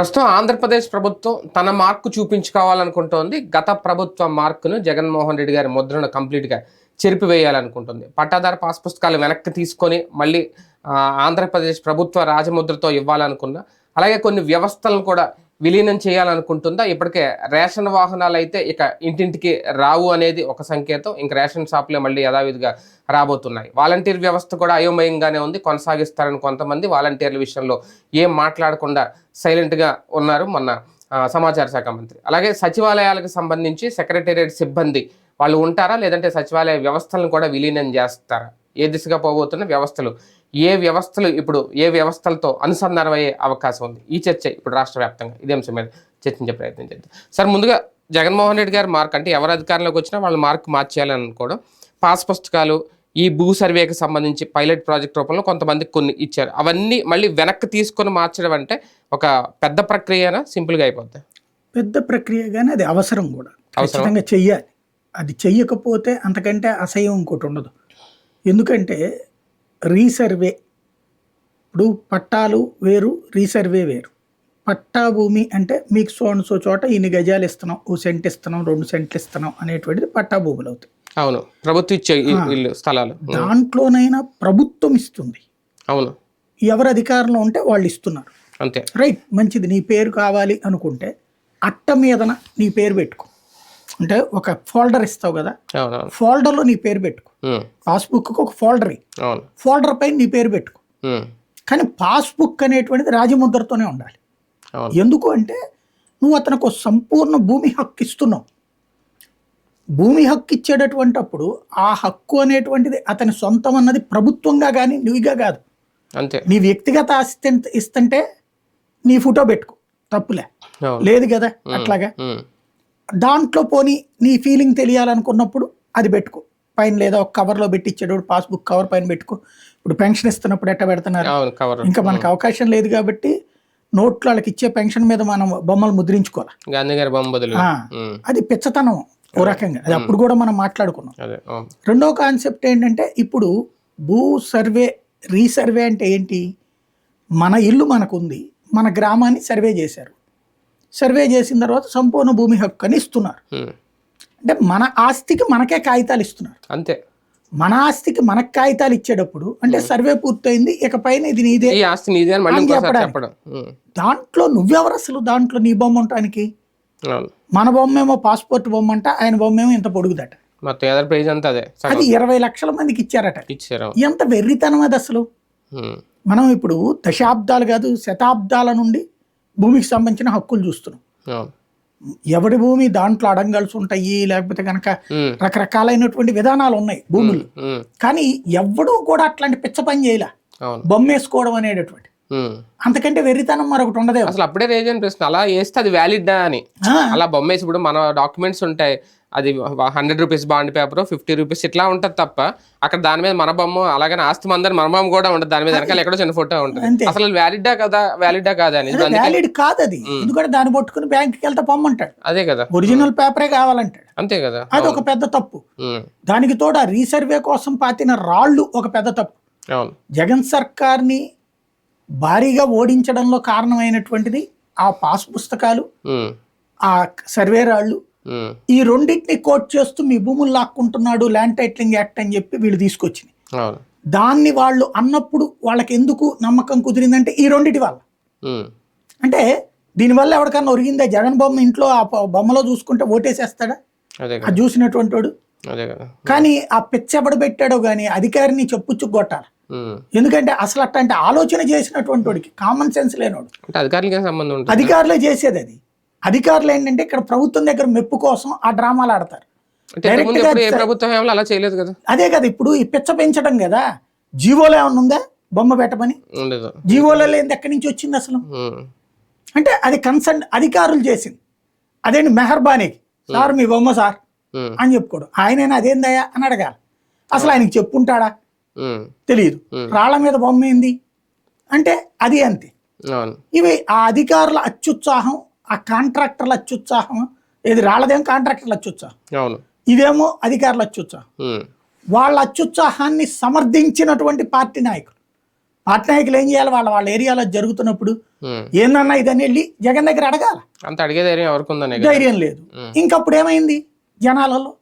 ప్రస్తుతం ఆంధ్రప్రదేశ్ ప్రభుత్వం తన మార్కు చూపించుకోవాలనుకుంటోంది. గత ప్రభుత్వ మార్కును జగన్మోహన్ రెడ్డి గారి ముద్రను కంప్లీట్గా చెరిపివేయాలనుకుంటుంది. పట్టాదారు పాస్ పుస్తకాలు వెనక్కి తీసుకొని మళ్ళీ ఆంధ్రప్రదేశ్ ప్రభుత్వ రాజముద్రతో ఇవ్వాలనుకున్న అలాగే కొన్ని వ్యవస్థలను కూడా విలీనం చేయాలనుకుంటుందా? ఇప్పటికే రేషన్ వాహనాలు అయితే ఇక ఇంటింటికి రావు అనేది ఒక సంకేతం. ఇంక రేషన్ షాపులే మళ్ళీ యథావిధిగా రాబోతున్నాయి. వాలంటీర్ వ్యవస్థ కూడా అయోమయంగానే ఉంది. కొనసాగిస్తారని కొంతమంది వాలంటీర్ల విషయంలో ఏం మాట్లాడకుండా సైలెంట్గా ఉన్నారు మొన్న సమాచార శాఖ మంత్రి. అలాగే సచివాలయాలకు సంబంధించి సెక్రటేరియట్ సిబ్బంది వాళ్ళు ఉంటారా? లేదంటే సచివాలయ వ్యవస్థలను కూడా విలీనం చేస్తారా? ఏ దిశగా పోబోతున్న వ్యవస్థలు? ఏ వ్యవస్థలు ఇప్పుడు ఏ వ్యవస్థలతో అనుసంధానం అయ్యే అవకాశం ఉంది? ఈ చర్చ ఇప్పుడు రాష్ట్ర వ్యాప్తంగా ఇదే అంశం మీద చర్చించే ప్రయత్నం చేద్దాం. సార్ ముందుగా జగన్మోహన్ రెడ్డి గారి మార్క్ అంటే ఎవరు అధికారంలోకి వచ్చినా వాళ్ళ మార్క్ మార్చేయాలని అనుకోవడం పాస్ పుస్తకాలు ఈ భూ సర్వేకి సంబంధించి పైలట్ ప్రాజెక్ట్ రూపంలో కొంతమందికి కొన్ని ఇచ్చారు. అవన్నీ మళ్ళీ వెనక్కి తీసుకొని మార్చడం అంటే ఒక పెద్ద ప్రక్రియనా? సింపుల్గా అయిపోద్ది? పెద్ద ప్రక్రియ కానీ అది అవసరం కూడా. అవసరం. ఖచ్చితంగా చెయ్యాలి. అది చెయ్యకపోతే అంతకంటే అసహ్యం ఇంకోటి ఉండదు. ఎందుకంటే రీసర్వే. ఇప్పుడు పట్టాలు వేరు రీసర్వే వేరు. పట్టా భూమి అంటే మీకు సో అండ్ సో చోట ఇన్ని గజాలు ఇస్తున్నాం ఓ సెంట్ ఇస్తున్నాం రెండు సెంట్లు ఇస్తున్నాం అనేటువంటిది పట్టా భూములు అవుతాయి. అవును. ప్రభుత్వం ఇచ్చే ఇల్లు స్థలాలు. దాంట్లోనైనా ప్రభుత్వం ఇస్తుంది. అవును. ఎవరు అధికారంలో ఉంటే వాళ్ళు ఇస్తున్నారు. అంతే. రైట్ మంచిది. నీ పేరు కావాలి అనుకుంటే అట్ట మీదన నీ పేరు పెట్టుకో. అంటే ఒక ఫోల్డర్ ఇస్తావు కదా ఫోల్డర్లో నీ పేరు పెట్టుకో. ఉమ్, పాస్బుక్కి ఒక ఫోల్డర్ ఫోల్డర్ పైన నీ పేరు పెట్టుకో. కానీ పాస్బుక్ అనేటువంటిది రాజముద్రతోనే ఉండాలి. ఎందుకు అంటే నువ్వు అతనికి సంపూర్ణ భూమి హక్కు ఇస్తున్నావు. భూమి హక్కు ఇచ్చేటటువంటి అప్పుడు ఆ హక్కు అనేటువంటిది అతని సొంతం అన్నది ప్రభుత్వంగా కానీ నువ్వుగా కాదు. అంతే. నీ వ్యక్తిగత ఆస్తి ఇస్తుంటే నీ ఫోటో పెట్టుకో. తప్పులే. లేదు కదా అట్లాగా? దాంట్లో పోని నీ ఫీలింగ్ తెలియాలనుకున్నప్పుడు అది పెట్టుకో. పైన లేదా ఒక కవర్లో పెట్టి ఇచ్చేటప్పుడు పాస్బుక్ కవర్ పైన పెట్టుకో. ఇప్పుడు పెన్షన్ ఇస్తున్నప్పుడు ఎట్ట పెడుతున్నారు ఇంకా మనకు అవకాశం లేదు కాబట్టి నోట్లో వాళ్ళకి ఇచ్చే పెన్షన్ మీద మనం బొమ్మలు ముద్రించుకోవాలి? గాంధీ గారి బొమ్మ బదులు. ఆ, ఉమ్, అది పిచ్చతనం ఓ రకంగా. అది అప్పుడు కూడా మనం మాట్లాడుకున్నాం. రెండో కాన్సెప్ట్ ఏంటంటే ఇప్పుడు భూ సర్వే రీసర్వే అంటే ఏంటి? మన ఇల్లు మనకుంది. మన గ్రామాన్ని సర్వే చేశారు. సర్వే చేసిన తర్వాత సంపూర్ణ భూమి హక్కు అని ఇస్తున్నారు. అంటే మన ఆస్తికి మనకే కాగితాలు ఇస్తున్నారు. అంతే. మన ఆస్తికి మనకు కాగితాలు ఇచ్చేటప్పుడు అంటే సర్వే పూర్తయింది ఇకపైన ఇది నీదే ఆస్తి నీదే. చెప్పడం. దాంట్లో నువ్వెవరు అసలు? దాంట్లో నీ బొమ్మ ఉండటానికి? మన బొమ్మ ఏమో పాస్పోర్ట్ బొమ్మ అంట ఆయన బొమ్మ ఏమో ఇంత పొడుగుదట. మొత్తం ఎదర్ ప్రైజ్ అంతా అదే అది ఇరవై లక్షల మందికి ఇచ్చారట. ఇచ్చారు ఎంత వెర్రితనం అది అసలు? మనం ఇప్పుడు దశాబ్దాలు కాదు శతాబ్దాల నుండి భూమికి సంబంధించిన హక్కులు చూస్తున్నాం. ఎవడి భూమి దాంట్లో అడంగల్సి ఉంటాయి లేకపోతే కనుక రకరకాలైనటువంటి విధానాలు ఉన్నాయి భూములు కానీ ఎవ్వడూ కూడా అట్లాంటి పిచ్చ పని చేయలే. బొమ్మేసుకోవడం అనేటటువంటి. అంతకంటే వెర్రితనం మరొకటి ఉండదే. అసలు అప్పుడే రేజ్ అని ప్రశ్న అలా వేస్తే అది వ్యాలిడ్డా అని. అలా బొమ్మ వేసి ఇప్పుడు మన డాక్యుమెంట్స్ ఉంటాయి. అది hundred rupees bond paper fifty rupees ఇట్లా ఉంటుంది తప్ప అక్కడ దాని మీద మన బొమ్మ అలాగనే ఆస్తి మందని మన బొమ్మ కూడా ఉంటుంది. దాని మీద వెనకాల ఎక్కడో చిన్న ఫోటో ఉంటుంది. అసలు వ్యాలిడ్డా కదా వ్యాలిడ్డా కాదా అని వ్యాలిడ్ కాదు అది. ఎందుకంటే దాన్ని పట్టుకుని బ్యాంక్కి వెళ్తే పొమ్మంటాడు. అదే కదా. ఒరిజినల్ పేపరే కావాలంటాడు. అంతే కదా. అది ఒక పెద్ద తప్పు. దానికి తోడు ఆ రీసర్వే కోసం పాతిన రాళ్ళు ఒక పెద్ద తప్పు. జగన్ సర్కార్ని భారీగా ఓడించడంలో కారణమైనటువంటిది ఆ పాస్ పుస్తకాలు ఆ సర్వే రాళ్ళు ఈ రెండింటిని కోట్ చేస్తూ మీ భూములు లాక్కుంటున్నాడు ల్యాండ్ టైటిలింగ్ యాక్ట్ అని చెప్పి వీళ్ళు తీసుకొచ్చింది దాన్ని వాళ్ళు అన్నప్పుడు వాళ్ళకి ఎందుకు నమ్మకం కుదిరిందంటే ఈ రెండిటి వల్ల. అంటే దీనివల్ల ఎవరికన్నా ఒరిగిందా? జగన్ బొమ్మ ఇంట్లో ఆ బొమ్మలో చూసుకుంటే ఓటేసేస్తాడా? కదా. చూసినటువంటి వాడు? కానీ ఆ పిచ్చెబడి పెట్టాడో కానీ అధికారిని చెప్పుచ్చు కొట్టాలి. ఎందుకంటే అసలు అట్లాంటి ఆలోచన చేసినటువంటి వాడికి కామన్ సెన్స్ లేనోడు. అధికారులకి సంబంధం అధికారులే చేసేది అది. అధికారులు ఏంటంటే ఇక్కడ ప్రభుత్వం దగ్గర మెప్పు కోసం ఆ డ్రామాలు ఆడతారు. ప్రభుత్వం అలా చేయలేదు కదా? అదే కదా ఇప్పుడు ఈ పిచ్చ పెంచడం కదా. జీవోలో ఏమన్నా ఉందా? బొమ్మ పెట్టమని? జీవోలో లేనిది ఎక్కడి నుంచి వచ్చింది అసలు? అంటే అది కన్సర్న్ అధికారులు చేసింది. అదేంటి మెహర్బానీకి? సార్ మీ బొమ్మ సార్ అని చెప్పుకోడు. ఆయనైనా అదేందయ్యా అని అడగాలి. అసలు ఆయనకి చెప్పుంటాడా? తెలియదు. రాళ్ళ మీద బొమ్మ ఏంది? అంటే అది అంతే. ఇవి ఆ అధికారుల అత్యుత్సాహం ఆ కాంట్రాక్టర్ల అత్యుత్సాహం ఇది రాళ్ళదేం కాంట్రాక్టర్ల అత్యుత్సాహం? అవును. ఇదేమో అధికారుల అత్యుత్సాహం. వాళ్ళ అత్యుత్సాహాన్ని సమర్థించినటువంటి పార్టీ నాయకులు. పార్టీ నాయకులు ఏం చేయాలి? వాళ్ళ వాళ్ళ ఏరియాలో జరుగుతున్నప్పుడు. ఏందన్నా ఇదని వెళ్ళి జగన్ దగ్గర అడగాల. అంత అడిగే ధైర్యం ఎవరికి ధైర్యం లేదు. ఇంకప్పుడు ఏమైంది? జనాలలో.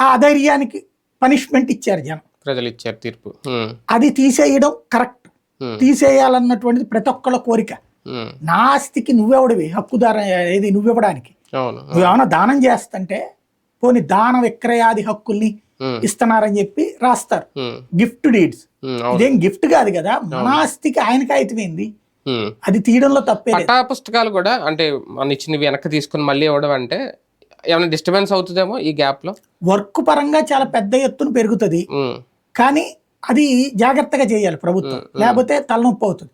ఆ అధైర్యానికి పనిష్మెంట్ ఇచ్చారు జనం. ప్రజలు ఇచ్చారు తీర్పు. అది తీసేయడం కరెక్ట్. తీసేయాలన్నటువంటిది ప్రతి ఒక్కళ్ళ కోరిక. నా ఆస్తికి నువ్వెవడివి? హక్కుదార ఏది? నువ్వివ్వడానికి నువ్వేమైనా దానం చేస్తుంటే పోని దాన విక్రయాది హక్కుల్ని. ఇస్తున్నారని చెప్పి రాస్తారు. Gift deeds. ఇదేం గిఫ్ట్ కాదు కదా? మన ఆస్తికి ఆయనకి అయితమైంది. అది తీయడంలో తప్పే పుస్తకాలు కూడా అంటే మన ఇచ్చినవి వెనక్కి తీసుకుని మళ్ళీ ఇవ్వడం అంటే ఏమైనా డిస్టర్బెన్స్ అవుతుందేమో ఈ గ్యాప్లో వర్క్ పరంగా చాలా పెద్ద ఎత్తున పెరుగుతుంది. కానీ అది జాగ్రత్తగా చేయాలి ప్రభుత్వం. లేకపోతే తలనొప్పి అవుతుంది.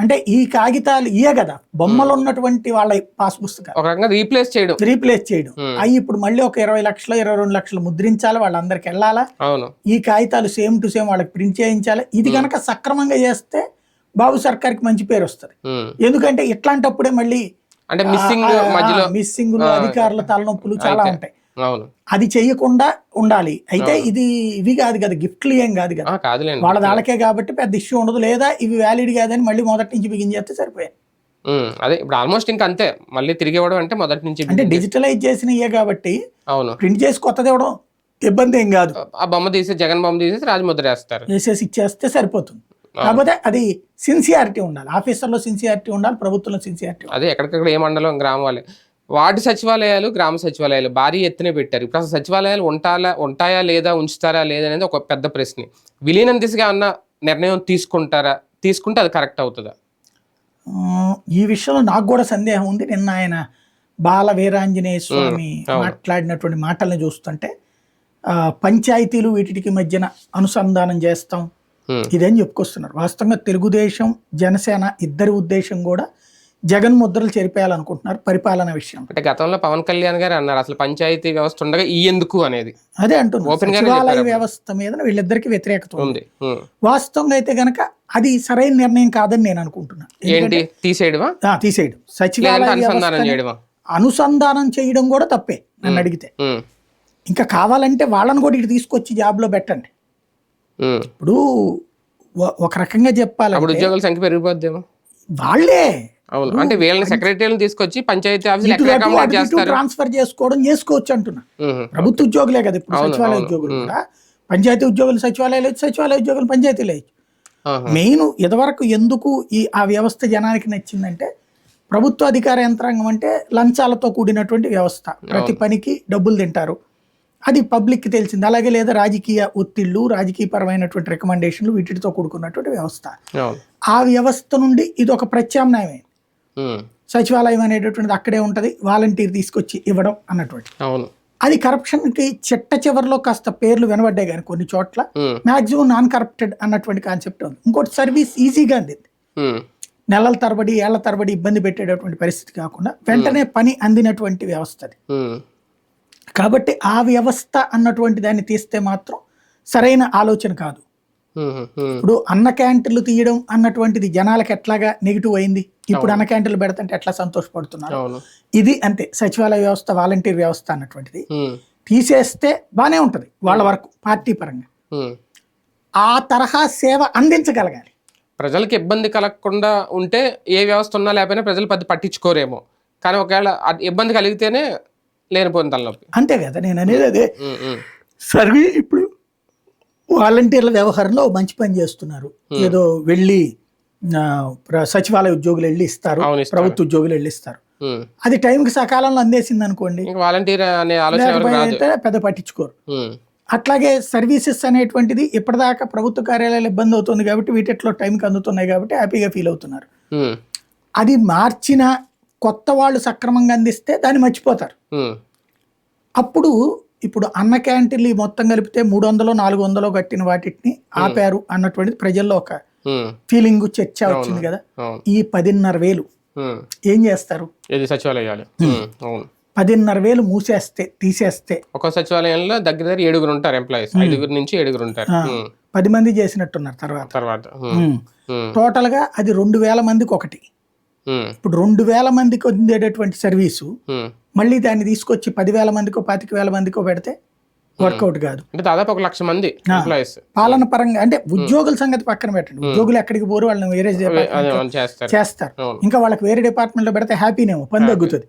అంటే ఈ కాగితాలు ఇయే కదా. బొమ్మలు ఉన్నటువంటి వాళ్ళ పాస్ పుస్తకాలు. రీప్లేస్ చేయడం. రీప్లేస్ చేయడం. అవి ఇప్పుడు మళ్ళీ ఒక ఇరవై లక్షలు ఇరవై రెండు లక్షలు ముద్రించాలి వాళ్ళందరికి వెళ్ళాలా? ఈ కాగితాలు సేమ్ టు సేమ్ వాళ్ళకి ప్రింట్ చేయించాలి. ఇది కనుక సక్రమంగా చేస్తే బాబు సర్కార్కి మంచి పేరు వస్తుంది. ఎందుకంటే ఇట్లాంటప్పుడే మళ్ళీ అంటే మిస్సింగ్ మధ్యలో మిస్సింగ్ అధికారుల తలనొప్పులు చాలా ఉంటాయి. అది చెయ్యకుండా ఉండాలి. అయితే ఇది ఇవి కాదు కదా గిఫ్ట్లు ఏం కాదు కదా. వాళ్ళ దాళ్ళకే కాబట్టి పెద్ద ఇష్యూ ఉండదు. లేదా ఇవి వ్యాలిడ్ కాదని మళ్ళీ మొదటి నుంచి బిగిన్ చేస్తే సరిపోయాయి. అదే ఇప్పుడు ఆల్మోస్ట్ ఇంకా అంతే. మళ్ళీ తిరిగి ఇవ్వడం అంటే మొదటి నుంచి అంటే డిజిటలైజ్ చేసిన ఇయే కాబట్టి అవును. ప్రింట్ చేసి కొత్తది ఇవ్వడం ఇబ్బంది ఏం కాదు. ఆ బొమ్మ తీసి జగన్ బొమ్మ తీసేసి రాజముద్ర వేస్తారు. వేసేసి ఇచ్చేస్తే సరిపోతుంది. కాకపోతే అది సిన్సియారిటీ ఉండాలి. ఆఫీసర్లో సిన్సియారిటీ ఉండాలి ప్రభుత్వంలో సిన్సియారిటీ అదే ఎక్కడికక్కడ ఏ మండలం గ్రామాలే వార్డు సచివాలయాలు గ్రామ సచివాలయాలు భారీ ఎత్తున పెట్టారు. ఇప్పుడు అసలు సచివాలయాలు ఉంటాలా ఉంటాయా లేదా ఉంచుతారా లేదా అనేది ఒక పెద్ద ప్రశ్న. విలీనం దిశగా అన్న నిర్ణయం తీసుకుంటారా? తీసుకుంటే అది కరెక్ట్ అవుతుందా? ఈ విషయంలో నాకు కూడా సందేహం ఉంది. నిన్న ఆయన బాల వీరాంజనేయ స్వామి. మాట్లాడినటువంటి మాటల్ని చూస్తుంటే పంచాయతీలు వీటికి మధ్యన అనుసంధానం చేస్తాం. ఇదని చెప్పుకొస్తున్నారు? వాస్తవంగా తెలుగుదేశం జనసేన ఇద్దరి ఉద్దేశం కూడా జగన్ ముద్రలు చెరిపేయాలనుకుంటున్నారు పరిపాలన విషయం. అంటే గతంలో పవన్ కళ్యాణ్ గారు అన్నారు అసలు పంచాయతీ వ్యవస్థ ఉండగా ఈ ఎందుకు అనేది. అదే అంటున్నారు. వ్యవస్థ మీద వీళ్ళిద్దరికి వ్యతిరేకత ఉంది. వాస్తవంగా అయితే గనక అది సరైన నిర్ణయం కాదని నేను అనుకుంటున్నాను ఏంటి? తీసేయడమా? ఆ, తీసేయడం. సచివాలయ అనుసంధానం వ్యవస్థని చేయడమా? అనుసంధానం చేయడం కూడా తప్పే నన్ను అడిగితే. ఇంకా కావాలంటే వాళ్ళని కూడా ఇటు తీసుకొచ్చి జాబ్లో పెట్టండి. ఉమ్. ఇప్పుడు ఒక రకంగా అప్పుడు చెప్పాలంటే ఉద్యోగుల సంఖ్య పెరిగిపోద్దేమో? వాళ్ళే. అవును. అంటే వీళ్ళని సెక్రటరీలను తీసుకొచ్చి పంచాయతీ చేస్తారు. ట్రాన్స్ఫర్ చేసుకోవడం చేసుకోవచ్చు అంటున్నా. ప్రభుత్వ ఉద్యోగులే కదా ఇప్పుడు సచివాలయ. ఉద్యోగులు. కూడా. పంచాయతీ ఉద్యోగులు సచివాలయాలు సచివాలయ ఉద్యోగులు పంచాయతీలు. మెయిన్ ఇదివరకు ఎందుకు ఈ ఆ వ్యవస్థ జనానికి నచ్చిందంటే ప్రభుత్వ అధికార యంత్రాంగం అంటే లంచాలతో కూడినటువంటి వ్యవస్థ. ప్రతి పనికి డబ్బులు తింటారు. అది పబ్లిక్కి తెలిసింది. అలాగే లేదా రాజకీయ ఒత్తిళ్ళు రాజకీయపరమైనటువంటి రికమెండేషన్లు వీటితో కూడుకున్నటువంటి వ్యవస్థ. ఆ వ్యవస్థ నుండి ఇది ఒక ప్రత్యామ్నాయమే. సచివాలయం అనేటటువంటిది అక్కడే ఉంటుంది వాలంటీర్ తీసుకొచ్చి ఇవ్వడం అన్నటువంటి అవును అది కరప్షన్కి చిట్ట చివరిలో కాస్త పేర్లు వినబడ్డాయి కానీ కొన్ని చోట్ల. మాక్సిమం నాన్ కరప్టెడ్ అన్నటువంటి కాన్సెప్ట్ ఉంది ఇంకోటి సర్వీస్ ఈజీగా అందింది. నెలల తరబడి ఏళ్ళ తరబడి ఇబ్బంది పెట్టేటటువంటి పరిస్థితి కాకుండా వెంటనే పని అందినటువంటి వ్యవస్థ అది. కాబట్టి ఆ వ్యవస్థ అన్నటువంటి దాన్ని తీస్తే మాత్రం సరైన ఆలోచన కాదు. ఇప్పుడు అన్న క్యాంటీన్లు తీయడం అన్నటువంటిది జనాలకు ఎట్లాగా నెగిటివ్ అయింది? ఇప్పుడు అన్న క్యాంటీన్లు పెడతంటే ఎట్లా సంతోషపడుతున్నారు? ఇది అంతే సచివాలయ వ్యవస్థ వాలంటీర్ వ్యవస్థ అన్నటువంటిది. తీసేస్తే బాగానే ఉంటుంది వాళ్ళ వరకు పార్టీ పరంగా. ఆ తరహా సేవ అందించగలగాలి. ప్రజలకు ఇబ్బంది కలగకుండా ఉంటే ఏ వ్యవస్థ ఉన్నా లేకపోయినా ప్రజలు పెద్ద పట్టించుకోరేమో. కానీ ఒకవేళ అది ఇబ్బంది కలిగితేనే లేనిపోయిన తలనొప్పి. అంతే కదా నేను అనేది అదే. సర్వీ ఇప్పుడు వాలంటీర్ల వ్యవహారంలో మంచి పని చేస్తున్నారు ఏదో వెళ్ళి సచివాలయ ఉద్యోగులు వెళ్ళి ఇస్తారు. ప్రభుత్వ ఉద్యోగులు వెళ్ళి ఇస్తారు. అది టైంకి సకాలంలో అందేసింది అనుకోండి వాలంటీర్ అనే ఆలోచన పెద్ద పట్టించుకోరు. అట్లాగే సర్వీసెస్ అనేటువంటిది ఇప్పటిదాకా ప్రభుత్వ కార్యాలయాలు ఇబ్బంది అవుతుంది కాబట్టి వీటిలో టైంకి అందుతున్నాయి కాబట్టి హ్యాపీగా ఫీల్ అవుతున్నారు. అది మార్చిన కొత్త వాళ్ళు సక్రమంగా అందిస్తే దాన్ని మర్చిపోతారు. అప్పుడు ఇప్పుడు అన్న క్యాంటీన్లు మొత్తం కలిపితే మూడు వందలు నాలుగు వందలు కట్టిన వాటిని ఆపారు అన్నటువంటిది ప్రజల్లో ఒక. ఫీలింగ్ చర్చ వచ్చింది కదా. ఈ పదిన్నర వేలు. ఏం చేస్తారు? సచివాలయాలు? పదిన్నర వేలు మూసేస్తే తీసేస్తే. ఒక సచివాలయంలో దగ్గర దగ్గర ఏడుగురు ఉంటారు ఎంప్లాయీస్ ఐదుగురు నుంచి ఏడుగురు ఉంటారు. పది మంది చేసినట్టున్నారు తర్వాత. తర్వాత. టోటల్గా అది రెండు వేల మందికి ఒకటి. ఇప్పుడు రెండు వేల మందికి అందేటటువంటి సర్వీసు. మళ్ళీ దాన్ని తీసుకొచ్చి పదివేల మందికో పాతిక వేల మందికో పెడితే వర్కౌట్ కాదు. అంటే దాదాపు ఒక లక్ష మంది పాలన పరంగా అంటే ఉద్యోగుల సంగతి పక్కన పెట్టండి. ఉద్యోగులు ఎక్కడికి పోరు వాళ్ళని వేరే చేస్తారు. ఇంకా వాళ్ళకి వేరే డిపార్ట్మెంట్లో పెడితే హ్యాపీనేమో పని తగ్గుతుంది.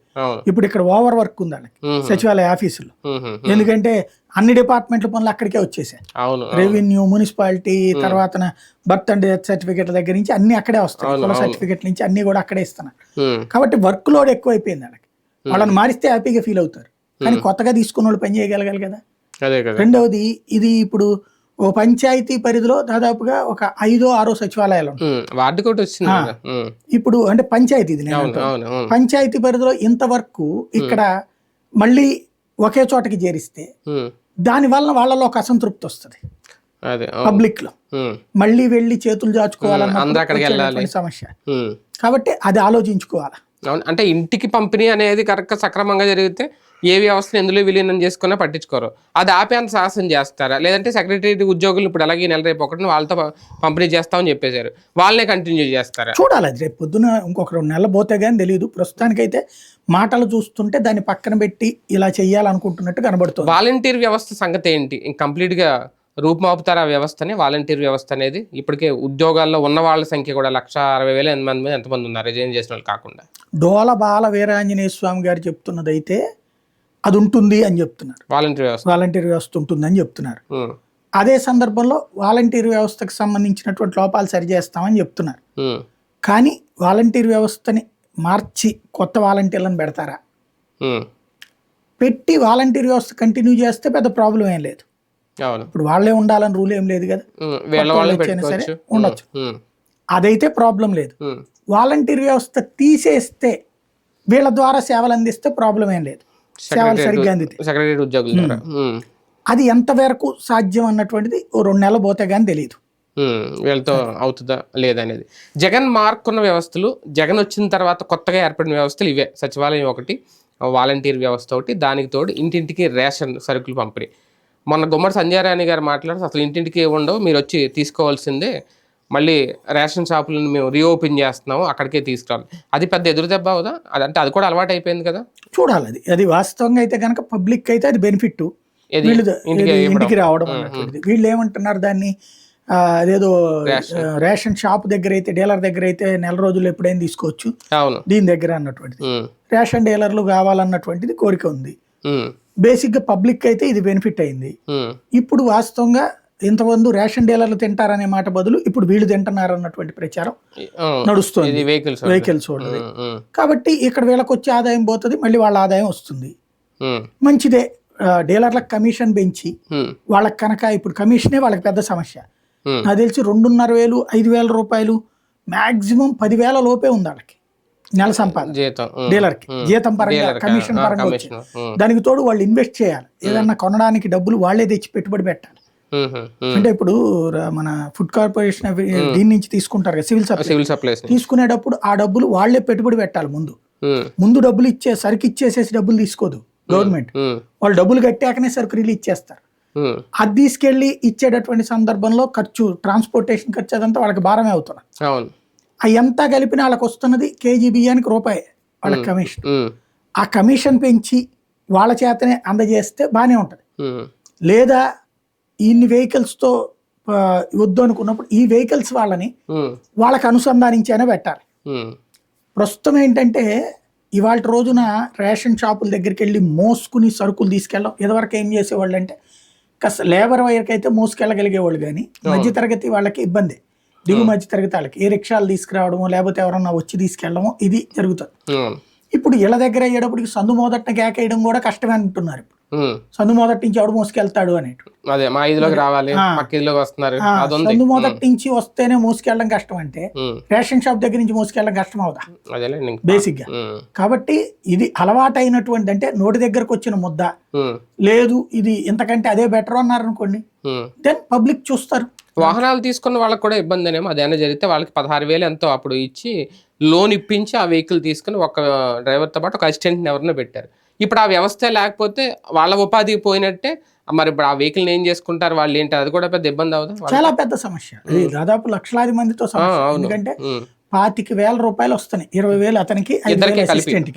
ఇప్పుడు ఇక్కడ ఓవర్ వర్క్ ఉంది వాళ్ళకి. సచివాలయ ఆఫీసులో. ఎందుకంటే అన్ని డిపార్ట్మెంట్ల పనులు అక్కడికే వచ్చేసాయి. రెవెన్యూ మున్సిపాలిటీ తర్వాత బర్త్ అండ్ డెత్ సర్టిఫికేట్ దగ్గర నుంచి అన్ని అక్కడే వస్తాయి. సర్టిఫికేట్ నుంచి అన్ని కూడా అక్కడే ఇస్తున్నారు. కాబట్టి వర్క్ లోడ్ ఎక్కువైపోయింది వాళ్ళకి. వాళ్ళని మారిస్తే హ్యాపీగా ఫీల్ అవుతారు. కానీ కొత్తగా తీసుకున్న వాళ్ళు పని చేయగలగాలి కదా. రెండవది ఇది ఇప్పుడు ఓ పంచాయతీ పరిధిలో దాదాపుగా ఒక ఐదో ఆరో సచివాలయాలు మ్మ్. ఇప్పుడు అంటే పంచాయతీ ఇది పంచాయతీ పరిధిలో ఇంతవరకు ఇక్కడ మళ్ళీ ఒకే చోటకి చేరిస్తే. దాని వలన వాళ్ళలో ఒక అసంతృప్తి వస్తుంది. పబ్లిక్లో. మళ్ళీ వెళ్ళి చేతులు వచ్చేటటువంటి సమస్య. కాబట్టి అది ఆలోచించుకోవాలి. అవును. అంటే ఇంటికి పంపిణీ అనేది కరెక్ట్ సక్రమంగా జరిగితే ఏ వ్యవస్థను ఎందులో విలీనం చేసుకున్నా పట్టించుకోరు. అది ఆపే అంత సాహసం చేస్తారా? లేదంటే సెక్రటరీ ఉద్యోగులు ఇప్పుడు అలాగే నెల రేపు ఒకటి వాళ్ళతో పంపిణీ చేస్తామని చెప్పేశారు. వాళ్ళనే కంటిన్యూ చేస్తారా? చూడాలి. అది రేపు పొద్దున ఇంకొక రెండు నెలలు పోతే కానీ తెలియదు ప్రస్తుతానికైతే మాటలు చూస్తుంటే దాన్ని పక్కన పెట్టి ఇలా చెయ్యాలనుకుంటున్నట్టు కనబడుతుంది. వాలంటీర్ వ్యవస్థ సంగతి ఏంటి? కంప్లీట్గా రూపుమాపుతారు ఆ వ్యవస్థని వాలంటీర్ వ్యవస్థ అనేది ఇప్పటికే ఉద్యోగాల్లో ఉన్న వాళ్ళ సంఖ్య కూడా లక్ష అరవై వేల ఎనిమిది మంది ఎంతమంది ఉన్నారు? రిజైన్ చేసిన వాళ్ళు కాకుండా. డోల బాల వీరాంజనేయ స్వామి గారు చెప్తున్నది అయితే అది ఉంటుంది అని చెప్తున్నారు. వాలంటీర్ వ్యవస్థ. వాలంటీర్ వ్యవస్థ ఉంటుందని చెప్తున్నారు. ఉమ్, అదే సందర్భంలో వాలంటీర్ వ్యవస్థకు సంబంధించినటువంటి లోపాలు సరిచేస్తామని చెప్తున్నారు. కానీ వాలంటీర్ వ్యవస్థని మార్చి కొత్త వాలంటీర్లను పెడతారా? పెట్టి వాలంటీర్ వ్యవస్థ కంటిన్యూ చేస్తే పెద్ద ప్రాబ్లం ఏం లేదు. ఇప్పుడు వాళ్ళే ఉండాలని రూల్ ఏం లేదు కదా. సరే ఉండొచ్చు. అదైతే ప్రాబ్లం లేదు. వాలంటీర్ వ్యవస్థ తీసేస్తే వీళ్ళ ద్వారా సేవలు అందిస్తే ప్రాబ్లం ఏం లేదు. సేవలు సరిగ్గా అందితే. అది ఎంతవరకు సాధ్యం అన్నటువంటిది రెండు నెలలు పోతే కానీ తెలియదు వీళ్ళతో అవుతుందా లేదనేది జగన్ మార్కున్న వ్యవస్థలు జగన్ వచ్చిన తర్వాత కొత్తగా ఏర్పడిన వ్యవస్థలు ఇవే. సచివాలయం ఒకటి వాలంటీర్ వ్యవస్థ ఒకటి దానికి తోడు ఇంటింటికి రేషన్ సరుకులు పంపిణీ. మొన్న గుమ్మడి సంజయరాణి గారు మాట్లాడుతూ అసలు ఇంటింటికి ఉండవు మీరు వచ్చి తీసుకోవాల్సిందే. మళ్ళీ రేషన్ షాపులను మేము రీఓపెన్ చేస్తున్నాము అక్కడికే తీసుకురావాలి. అది పెద్ద ఎదురు దెబ్బ అవుదా? అది అంటే అది కూడా అలవాటు అయిపోయింది కదా? చూడాలి అది. అది వాస్తవంగా అయితే కనుక పబ్లిక్ అయితే అది బెనిఫిట్ ఇంటికి రావడం వీళ్ళు ఏమంటున్నారు దాన్ని? అదేదో రేషన్. షాప్ దగ్గర అయితే డీలర్ దగ్గర అయితే నెల రోజులు ఎప్పుడైనా తీసుకోవచ్చు. అవును. దీని దగ్గర అన్నటువంటిది. రేషన్ డీలర్లు కావాలన్నటువంటిది కోరిక ఉంది. బేసిక్గా పబ్లిక్ అయితే ఇది బెనిఫిట్ అయింది. ఇప్పుడు వాస్తవంగా ఇంతమంది రేషన్ డీలర్లు తింటారనే మాట బదులు ఇప్పుడు వీళ్ళు తింటున్నారు అన్నటువంటి ప్రచారం. నడుస్తుంది. వెహికల్స్ వెహికల్స్ కాబట్టి ఇక్కడ వీళ్ళకి వచ్చే ఆదాయం పోతుంది మళ్ళీ వాళ్ళ ఆదాయం వస్తుంది. మంచిదే. డీలర్లకు కమిషన్ పెంచి వాళ్ళకి కనుక ఇప్పుడు కమిషనే వాళ్ళకి పెద్ద సమస్య. నాకు తెలిసి రెండున్నర వేలు ఐదు వేల రూపాయలు మాక్సిమం పదివేల లోపే ఉంది వాళ్ళకి. నెల సంపాదన. జీతం ఉమ్, డీలర్కి. జీతం పరంగా? కమిషన్ పరంగా వచ్చేది. దానికి తోడు వాళ్ళు ఇన్వెస్ట్ చేయాలి. ఏదన్నా కొనడానికి డబ్బులు వాళ్ళే తెచ్చి పెట్టుబడి పెట్టాలి. అంటే ఇప్పుడు మన ఫుడ్ కార్పొరేషన్ దీని నుంచి తీసుకుంటారు కదా సివిల్ సప్లై. సివిల్ సప్లైస్ తీసుకునేటప్పుడు ఆ డబ్బులు వాళ్ళే పెట్టుబడి పెట్టాలి ముందు. ముందు డబ్బులు ఇచ్చే సరికి ఇచ్చేసేసి డబ్బులు తీసుకోదు గవర్నమెంట్. వాళ్ళు డబ్బులు కట్టాకనే సరుకు రిలీజ్ చేస్తారు అది తీసుకెళ్ళి ఇచ్చేటటువంటి సందర్భంలో ఖర్చు ట్రాన్స్పోర్టేషన్ ఖర్చు అదంతా వాళ్ళకి భారమే అవుతుంది ఎంత కలిపిన వాళ్ళకి వస్తున్నది కేజీ బియ్యానికి రూపాయి వాళ్ళకి కమిషన్. ఆ కమిషన్ పెంచి వాళ్ళ చేతనే అందజేస్తే బాగానే ఉంటుంది. లేదా ఇన్ని వెహికల్స్తో వద్దు అనుకున్నప్పుడు ఈ వెహికల్స్ వాళ్ళని వాళ్ళకి అనుసంధానించైనా పెట్టాలి. ప్రస్తుతం ఏంటంటే ఇవాళ రోజున రేషన్ షాపుల దగ్గరికి వెళ్ళి మోసుకుని సరుకులు తీసుకెళ్ళడం ఇదివరకు ఏం చేసేవాళ్ళు అంటే కాస్త లేబర్ వైర్కి అయితే మోసుకెళ్ళగలిగేవాళ్ళు కానీ మధ్యతరగతి వాళ్ళకి ఇబ్బంది. దిగు మధ్యతరగతి వాళ్ళకి ఏ రిక్షాలు తీసుకురావడము లేకపోతే ఎవరన్నా వచ్చి తీసుకెళ్ళడము ఇది జరుగుతుంది. ఇప్పుడు ఇళ్ళ దగ్గర అయ్యేటప్పటికి సందు మొదటిన కేకేయడం కూడా కష్టమే అంటున్నారు. సందు మొదటి నుంచి ఎవడు మోసుకెళ్తాడు అనేటు. అదే మా ఇదిలోకి రావాలి వస్తున్నారు సందు మొదటి నుంచి వస్తేనే మోసుకెళ్ళడం కష్టం అంటే రేషన్ షాప్ దగ్గర నుంచి మోసుకెళ్ళడం కష్టం అవుదా. బేసిక్గా కాబట్టి ఇది అలవాటైనటువంటి అంటే నోటి దగ్గరకు వచ్చిన ముద్ద. లేదు ఇది ఇంతకంటే అదే బెటర్ అన్నారు అనుకోండి. దెన్ పబ్లిక్ చూస్తారు. వాహనాలు తీసుకున్న వాళ్ళకి కూడా ఇబ్బంది అనేమో. అదేనా జరిగితే వాళ్ళకి పదహారు వేలు ఎంతో అప్పుడు ఇచ్చి లోన్ ఇప్పించి ఆ వెహికల్ తీసుకుని ఒక డ్రైవర్తో పాటు ఒక అసిస్టెంట్ని ఎవరినో పెట్టారు. ఇప్పుడు ఆ వ్యవస్థ లేకపోతే వాళ్ళ ఉపాధి పోయినట్టే మరి ఇప్పుడు ఆ వెహికల్ ఏం చేసుకుంటారు? వాళ్ళు ఏంటి? అది కూడా పెద్ద ఇబ్బంది అవుదా? చాలా పెద్ద సమస్య. దాదాపు లక్షలాది మందితో. ఎందుకంటే పాతిక వేల రూపాయలు వస్తున్నాయి. ఇరవై వేలు అతనికి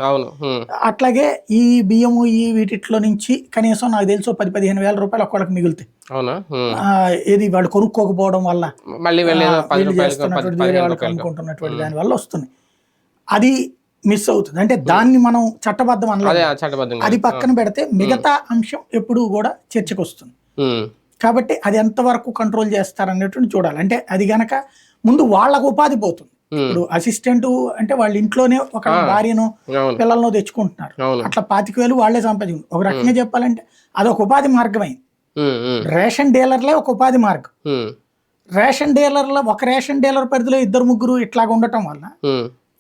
అవును. అట్లాగే ఈ బియ్యము ఈ వీటిలో నుంచి కనీసం నాకు తెలుసు పది పదిహేను వేల రూపాయలు ఒక్కళ్ళకి మిగులుతాయి. ఏది వాళ్ళు కొనుక్కోకపోవడం వల్ల మళ్ళీ అమ్ముకుంటున్నటువంటి దాని వల్ల వస్తుంది. అది మిస్ అవుతుంది. అంటే దాన్ని మనం చట్టబద్ధం అదే అనలేదు అది పక్కన పెడితే మిగతా అంశం ఎప్పుడూ కూడా చర్చకు వస్తుంది కాబట్టి అది ఎంతవరకు కంట్రోల్ చేస్తారనేటువంటి చూడాలి. అంటే అది గనక ముందు వాళ్ళకు ఉపాధి పోతుంది. ఇప్పుడు అసిస్టెంట్ అంటే వాళ్ళ ఇంట్లోనే ఒక భార్యను పిల్లలను తెచ్చుకుంటున్నారు. అట్లా పాతిక వేలు వాళ్ళే సంపాదించు ఒక రకంగా చెప్పాలంటే అదొక ఉపాధి మార్గమైంది. రేషన్ డీలర్లే ఒక ఉపాధి మార్గం. రేషన్ డీలర్ల ఒక రేషన్ డీలర్ పరిధిలో ఇద్దరు ముగ్గురు ఇట్లాగ ఉండటం వల్ల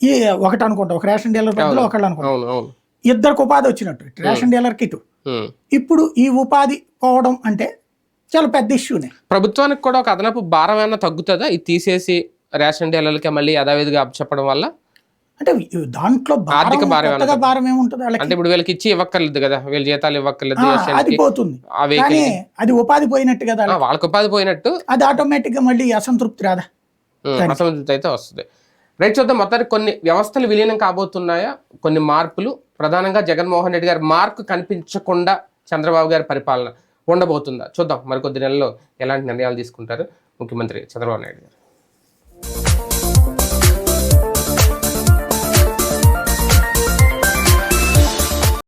ఈ ఒకటి అనుకుంటా ఒక రేషన్ డీలర్ పరిధిలో ఒకళ్ళు అనుకుంటా. ఇద్దరికి ఉపాధి వచ్చినట్టు రేషన్ డీలర్కి ఇటు. ఉమ్. ఇప్పుడు ఈ ఉపాధి పోవడం అంటే చాలా పెద్ద ఇష్యూనే ప్రభుత్వానికి కూడా ఒక అదనపు భారం ఏమైనా తగ్గుతుందా? ఇది తీసేసి రేషన్ డీలర్లకి మళ్ళీ యథావిధిగా చెప్పడం వల్ల? అంటే దాంట్లో ఆర్థిక భారం భారం ఏముంటుంది? అంటే ఇప్పుడు వీళ్ళకి ఇచ్చి ఇవ్వక్కర్లేదు కదా? వీళ్ళ జీతాలు ఇవ్వక్కర్లేదు అది పోతుంది. కానీ అది ఉపాధి పోయినట్టు కదా వాళ్ళకి ఉపాధి పోయినట్టు. అది ఆటోమేటిక్గా మళ్ళీ అసంతృప్తి రాదా? అసంతృప్తి అయితే వస్తుంది. రైట్ చూద్దాం. మొత్తానికి కొన్ని వ్యవస్థలు విలీనం కాబోతున్నాయా? కొన్ని మార్పులు. ప్రధానంగా జగన్మోహన్ రెడ్డి గారి మార్కు కనిపించకుండా చంద్రబాబు గారి పరిపాలన ఉండబోతుందా? చూద్దాం. మరికొద్ది నెలల్లో ఎలాంటి నిర్ణయాలు తీసుకుంటారు ముఖ్యమంత్రి చంద్రబాబు నాయుడు గారు.